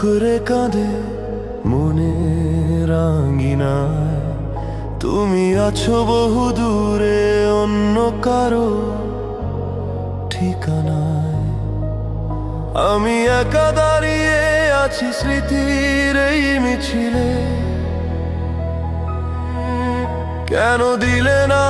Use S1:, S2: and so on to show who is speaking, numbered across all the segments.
S1: ডুকরে কাঁদে মনে রাঙ্গিনায় তুমি আছো বহু দূরে, অন্য কারও ঠিকানায়। আমি একা দাঁড়িয়ে আছি স্মৃতির এই মিছিলে। কেন দিলে না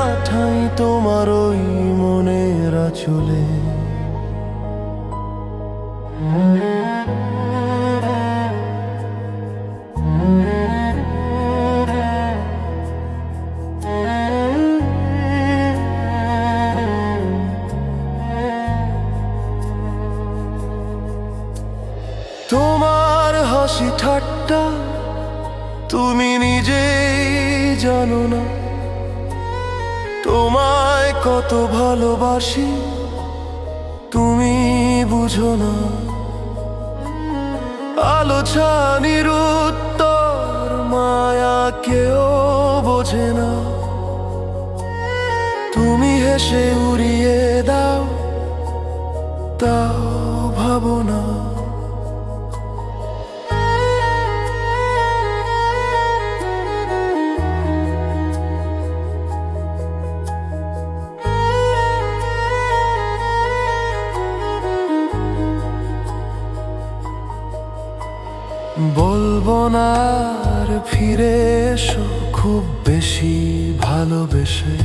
S1: তোমার হাসি ঠাট্টা তুমি নিজেই জানো না। তোমায় কত ভালোবাসি তুমি বুঝো না। আলোচনার উত্তর মায়া কেউ বোঝে না। তুমি হেসে উড়িয়ে দাও, তাও ভাবো বলব না আর ফিরে এসো, খুব বেশি ভালোবেসে।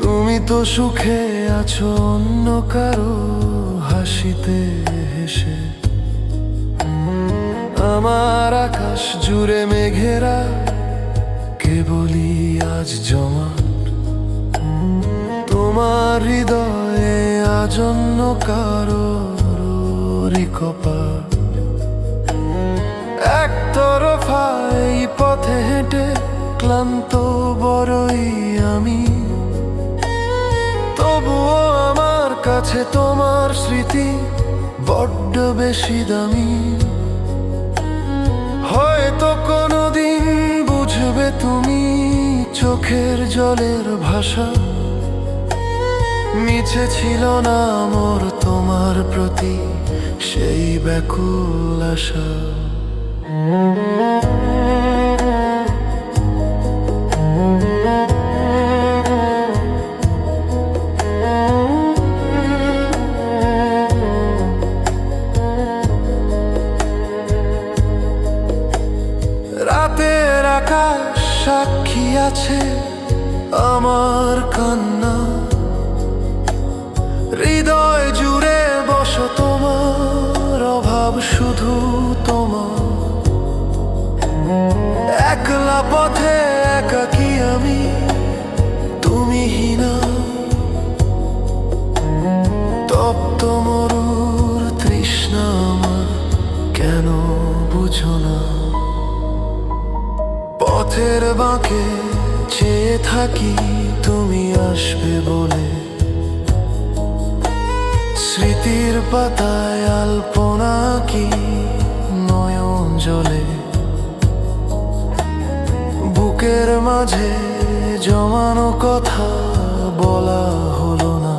S1: তুমি তো সুখে আছো, অন্য কারও হাসিতে হেসে। আমার আকাশ জুড়ে মেঘেরা কেবলই আজ জমা। তোমার হৃদয়ে আজ অন্য কারও কপাল এই পথে হেঁটে ক্লান্ত বড়ই আমি। তবুও আমার কাছে তোমার স্মৃতি বড্ড বেশি দামি। হয়তো কোনোদিন বুঝবে তুমি চোখের জলের ভাষা। মিছে ছিল না মোর তোমার প্রতি সেই ব্যাকুল আশা। রাতের আকাশ সাক্ষী আছে আমার কান্না। হৃদয় বাঁকে চেয়ে থাকি, তুমি আসবে বলে। স্মৃতির পাতায় আলপনা কি নয়ন জলে। বুকের মাঝে জমানো কথা বলা হলো না।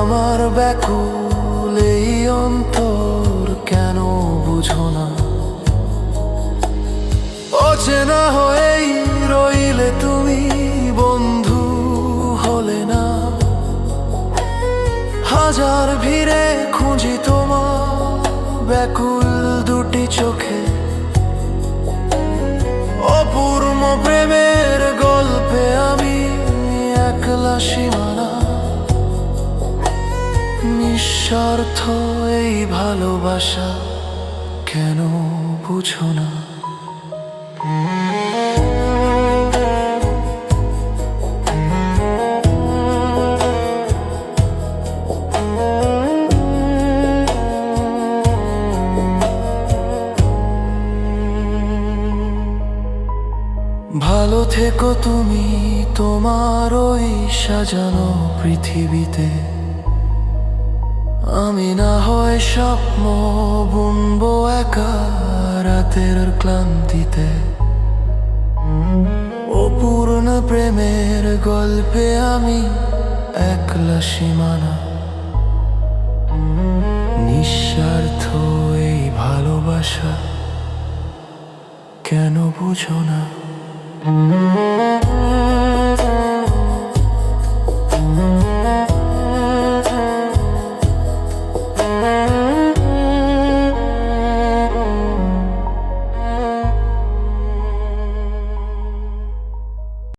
S1: আমার ব্যাকুল এই অন্তর কেন বুঝো না? অচেনা হয়েই রইলে তুমি বন্ধু হলে না। হাজার ভিড়ে খুঁজি তোমার ব্যাকুল দুটি চোখে। অপূর্ণ প্রেমের গল্পে আমি একলা সীমানা। নিঃস্বার্থ এই ভালোবাসা কেন বুঝো না? ভালো থেকো তুমি তোমার ওই সাজানো পৃথিবীতে। আমি না হয় স্বপ্ন বুনবো একা। রাতের ক্লান্তিতে। অপূর্ণ প্রেমের গল্পে আমি একলা সীমানা। নিঃস্বার্থ এই ভালোবাসা কেন বুঝো না?